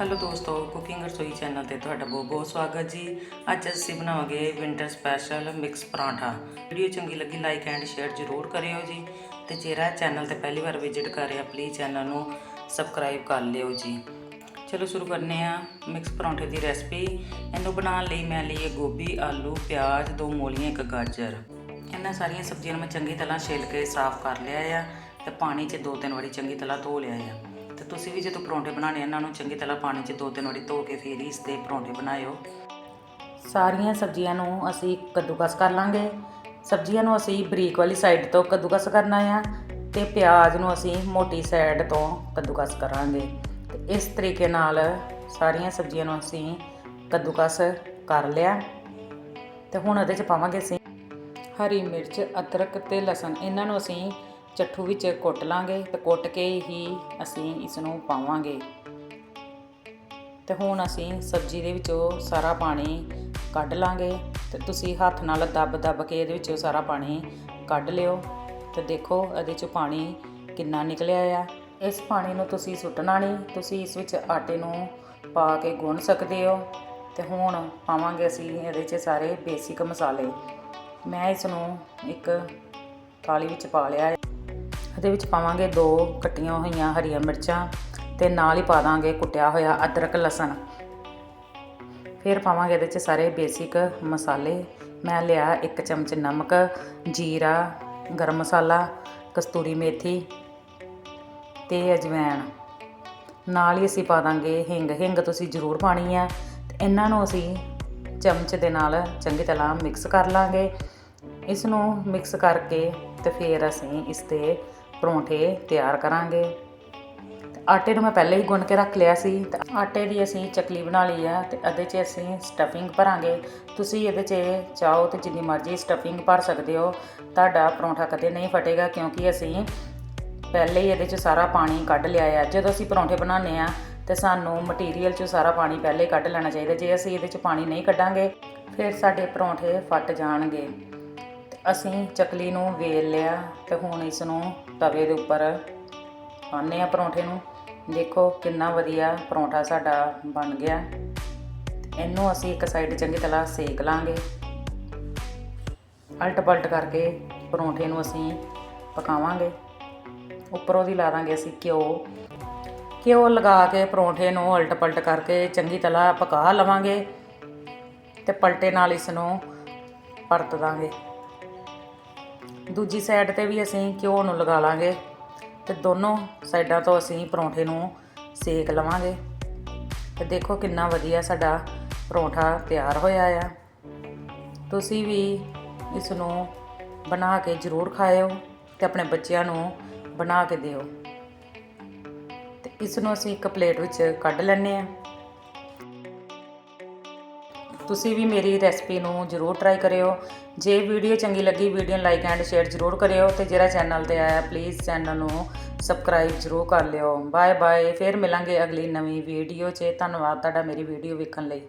Hello ਦੋਸਤੋ, cooking ਰਸੋਈ channel ਤੇ ਤੁਹਾਡਾ ਬਹੁਤ ਬਹੁਤ ਸਵਾਗਤ ਜੀ। ਅੱਜ ਅਸੀਂ ਬਣਾਵਾਂਗੇ winter special mix paratha. Video ਚੰਗੀ ਲੱਗੀ, ਲਾਈਕ ਐਂਡ ਸ਼ੇਅਰ ਜ਼ਰੂਰ ਕਰਿਓ ਜੀ। ਤੇ ਜਿਹੜਾ ਚੈਨਲ ਤੇ ਪਹਿਲੀ ਵਾਰ ਵਿਜ਼ਿਟ ਕਰ ਰਿਹਾ ਪਲੀਜ਼ ਚੈਨਲ ਨੂੰ ਸਬਸਕ੍ਰਾਈਬ ਕਰ ਲਿਓ ਜੀ। ਚਲੋ ਸ਼ੁਰੂ ਕਰਨੇ ਆ ਮਿਕਸ ਪਰੌਂਠੇ ਦੀ ਰੈਸਪੀ। ਇਹਨੂੰ ਬਣਾਉਣ ਲਈ ਮੈਂ ਲਈ ਹੈ ਗੋਭੀ, ਆਲੂ, ਪਿਆਜ਼, ਦੋ ਮੂਲੀਆਂ, ਇੱਕ ਗਾਜਰ। ਇਹਨਾਂ ਸਾਰੀਆਂ ਸਬਜ਼ੀਆਂ ਨੂੰ ਮੈਂ ਚੰਗੀ ਤਰ੍ਹਾਂ ਛਿੱਲ ਕੇ ਸਾਫ਼ ਕਰ ਲਿਆ ਆ ਤੇ ਪਾਣੀ 'ਚ ਦੋ ਤਿੰਨ ਵਾਰੀ ਚੰਗੀ ਤਰ੍ਹਾਂ ਧੋ ਲਿਆ ਆ। ਤੇ ਤੁਸੀਂ ਵੀ ਜਦੋਂ ਪਰੌਂਠੇ ਬਣਾਉਣੇ ਇਹਨਾਂ ਨੂੰ ਚੰਗੀ ਤਰ੍ਹਾਂ ਪਾਣੀ 'ਚ ਦੋ ਤਿੰਨ ਵਾਰੀ ਧੋ ਕੇ ਫਿਰ ਹੀ ਇਸ ਦੇ ਪਰੌਂਠੇ ਬਣਾਇਓ। ਸਾਰੀਆਂ ਸਬਜ਼ੀਆਂ ਨੂੰ ਅਸੀਂ ਕੱਦੂਕਸ ਕਰ ਲਾਂਗੇ। ਸਬਜ਼ੀਆਂ ਨੂੰ ਅਸੀਂ ਬਰੀਕ ਵਾਲੀ ਸਾਈਡ ਤੋਂ ਕੱਦੂਕਸ ਕਰਨਾ ਆ ਤੇ ਪਿਆਜ਼ ਨੂੰ ਅਸੀਂ ਮੋਟੀ ਸਾਈਡ ਤੋਂ ਕੱਦੂਕਸ ਕਰਾਂਗੇ। ਤੇ ਇਸ ਤਰੀਕੇ ਨਾਲ ਸਾਰੀਆਂ ਸਬਜ਼ੀਆਂ ਨੂੰ ਅਸੀਂ ਕੱਦੂਕਸ ਕਰ ਲਿਆ। ਤੇ ਹੁਣ ਉਹਦੇ 'ਚ ਪਾਵਾਂਗੇ ਅਸੀਂ ਹਰੀ ਮਿਰਚ, ਅਦਰਕ ਤੇ ਲਸਣ, ਇਹਨਾਂ ਨੂੰ ਅਸੀਂ ਚੱਠੂ ਵਿੱਚ ਕੁੱਟ ਲਾਂਗੇ ਤੇ ਕੁੱਟ ਕੇ ਹੀ ਅਸੀਂ ਇਸ ਨੂੰ ਪਾਵਾਂਗੇ। ਤੇ ਹੁਣ ਅਸੀਂ ਸਬਜ਼ੀ ਦੇ ਵਿੱਚੋਂ ਸਾਰਾ ਪਾਣੀ ਕੱਢ ਲਾਂਗੇ ਤੇ ਤੁਸੀਂ ਹੱਥ ਨਾਲ ਦੱਬ ਦੱਬ ਕੇ ਇਹਦੇ ਵਿੱਚੋਂ ਸਾਰਾ ਪਾਣੀ ਕੱਢ ਲਿਓ। ਤੇ ਦੇਖੋ ਇਹਦੇ ਚੋਂ ਪਾਣੀ ਕਿੰਨਾ ਨਿਕਲਿਆ ਆ। ਇਸ ਪਾਣੀ ਨੂੰ ਤੁਸੀਂ ਸੁੱਟਣਾ ਨਹੀਂ, ਤੁਸੀਂ ਇਸ ਵਿੱਚ ਆਟੇ ਨੂੰ ਪਾ ਕੇ ਗੁੰਨ ਸਕਦੇ ਹੋ। ਤੇ ਹੁਣ ਪਾਵਾਂਗੇ ਅਸੀਂ ਇਹਦੇ 'ਚ ਸਾਰੇ ਬੇਸਿਕ ਮਸਾਲੇ। ਮੈਂ ਇਸ ਨੂੰ ਇੱਕ ਥਾਲੀ ਵਿੱਚ ਪਾ ਲਿਆ ਹੈ ਇਹਦੇ ਵਿੱਚ ਪਾਵਾਂਗੇ ਦੋ ਕੱਟੀਆਂ ਹੋਈਆਂ ਹਰੀਆਂ ਮਿਰਚਾਂ ਤੇ ਨਾਲ ਹੀ ਪਾ ਦਾਂਗੇ ਕੁੱਟਿਆ ਹੋਇਆ ਅਦਰਕ ਲਸਣ। ਫਿਰ ਪਾਵਾਂਗੇ ਇਹਦੇ 'ਚ ਸਾਰੇ ਬੇਸਿਕ ਮਸਾਲੇ। ਮੈਂ ਲਿਆ ਇੱਕ ਚਮਚ ਨਮਕ, ਜੀਰਾ, ਗਰਮ ਮਸਾਲਾ, ਕਸਤੂਰੀ ਮੇਥੀ ਤੇ ਅਜਵਾਇਣ ਨਾਲ ਹੀ ਅਸੀਂ ਪਾ ਦਾਂਗੇ ਹਿੰਗ। ਹਿੰਗ ਤੁਸੀਂ ਜ਼ਰੂਰ ਪਾਣੀ ਆ ਤੇ ਇਹਨਾਂ ਨੂੰ ਅਸੀਂ ਚਮਚ ਦੇ ਨਾਲ ਚੰਗੀ ਤਰ੍ਹਾਂ ਮਿਕਸ ਕਰ ਲਾਂਗੇ। ਇਸ ਨੂੰ ਮਿਕਸ ਕਰਕੇ ਤੇ ਫਿਰ ਅਸੀਂ ਇਸ ਤੇ ਪਰੌਂਠੇ ਤਿਆਰ ਕਰਾਂਗੇ। ਤੇ ਆਟੇ ਨੂੰ ਮੈਂ ਪਹਿਲੇ ਹੀ ਗੁੰਨ ਕੇ ਰੱਖ ਲਿਆ ਸੀ। ਤੇ ਆਟੇ ਦੀ ਅਸੀਂ ਚਕਲੀ ਬਣਾ ਲਈ ਆ ਤੇ ਇਹਦੇ 'ਚ ਅਸੀਂ ਸਟਫਿੰਗ ਭਰਾਂਗੇ। ਤੁਸੀਂ ਇਹਦੇ 'ਚ ਚਾਹੋ ਤੇ ਜਿੰਨੀ ਮਰਜ਼ੀ ਸਟਫਿੰਗ ਭਰ ਸਕਦੇ ਹੋ। ਤੁਹਾਡਾ ਪਰੌਂਠਾ ਕਦੇ ਨਹੀਂ ਫਟੇਗਾ ਕਿਉਂਕਿ ਅਸੀਂ ਪਹਿਲੇ ਹੀ ਇਹਦੇ 'ਚ ਸਾਰਾ ਪਾਣੀ ਕੱਢ ਲਿਆ ਆ। ਜਦੋਂ ਅਸੀਂ ਪਰੌਂਠੇ ਬਣਾਉਂਦੇ ਆ ਤੇ ਸਾਨੂੰ ਮਟੀਰੀਅਲ 'ਚੋਂ ਸਾਰਾ ਪਾਣੀ ਪਹਿਲੇ ਕੱਢ ਲੈਣਾ ਚਾਹੀਦਾ। ਜੇ ਅਸੀਂ ਇਹਦੇ 'ਚ ਪਾਣੀ ਨਹੀਂ ਕੱਢਾਂਗੇ, ਫਿਰ ਸਾਡੇ ਪਰੌਂਠੇ ਫਟ ਜਾਣਗੇ। ਅਸੀਂ ਚਕਲੀ ਨੂੰ ਵੇਲ ਲਿਆ ਤੇ ਹੁਣ ਇਸ ਨੂੰ ਤਵੇ ਦੇ ਉੱਪਰ ਪਾਉਂਦੇ ਆ ਪਰੌਂਠੇ ਨੂੰ। ਦੇਖੋ ਕਿੰਨਾ ਵਧੀਆ ਪਰੌਂਠਾ ਸਾਡਾ ਬਣ ਗਿਆ। ਇਹਨੂੰ ਅਸੀਂ ਇੱਕ ਸਾਈਡ ਚੰਗੀ ਤਰ੍ਹਾਂ ਸੇਕ ਲਾਂਗੇ। ਅਲਟ ਪਲਟ ਕਰਕੇ ਪਰੌਂਠੇ ਨੂੰ ਅਸੀਂ ਪਕਾਵਾਂਗੇ। ਉੱਪਰੋਂ ਦੀ ਲਾ ਦਾਂਗੇ ਅਸੀਂ ਘਿਓ। ਘਿਓ ਲਗਾ ਕੇ ਪਰੌਂਠੇ ਨੂੰ ਅਲਟ ਪਲਟ ਕਰਕੇ ਚੰਗੀ ਤਰ੍ਹਾਂ ਪਕਾ ਲਵਾਂਗੇ ਤੇ ਪਲਟੇ ਨਾਲ ਇਸ ਨੂੰ ਪਰਤ ਦਾਂਗੇ। ਦੂਜੀ ਸਾਈਡ ਤੇ ਵੀ ਅਸੀਂ ਘਿਓ ਨੂੰ ਲਗਾ ਲਾਂਗੇ ਤੇ ਦੋਨੋਂ ਸਾਈਡਾਂ ਤੋਂ ਅਸੀਂ ਪਰੌਂਠੇ ਨੂੰ ਸੇਕ ਲਵਾਂਗੇ। ਤੇ ਦੇਖੋ ਕਿੰਨਾ ਵਧੀਆ ਸਾਡਾ ਪਰੌਂਠਾ ਤਿਆਰ ਹੋਇਆ ਆ। ਤੁਸੀਂ ਵੀ ਇਸ ਨੂੰ ਬਣਾ ਕੇ ਜ਼ਰੂਰ ਖਾਇਓ ਤੇ ਆਪਣੇ ਬੱਚਿਆਂ ਨੂੰ ਬਣਾ ਕੇ ਦਿਓ। ਤੇ ਇਸ ਨੂੰ ਅਸੀਂ ਇੱਕ ਪਲੇਟ ਵਿੱਚ ਕੱਢ ਲੈਣੇ ਆ ਤੁਸੀਂ ਵੀ ਮੇਰੀ ਰੈਸਪੀ ਨੂੰ ਜ਼ਰੂਰ ਟਰਾਈ ਕਰਿਓ। ਜੇ ਵੀਡੀਓ ਚੰਗੀ ਲੱਗੀ, ਵੀਡੀਓ ਨੂੰ ਲਾਈਕ ਐਂਡ ਸ਼ੇਅਰ ਜ਼ਰੂਰ ਕਰਿਓ ਤੇ ਜਿਹੜਾ ਚੈਨਲ ਤੇ ਆਇਆ ਪਲੀਜ਼ ਚੈਨਲ ਨੂੰ ਸਬਸਕ੍ਰਾਈਬ ਜ਼ਰੂਰ ਕਰ ਲਿਓ। ਬਾਏ ਬਾਏ ਫਿਰ ਮਿਲਾਂਗੇ ਅਗਲੀ ਨਵੀਂ ਵੀਡੀਓ 'ਚ। ਧੰਨਵਾਦ ਤੁਹਾਡਾ ਮੇਰੀ ਵੀਡੀਓ ਵੇਖਣ ਲਈ।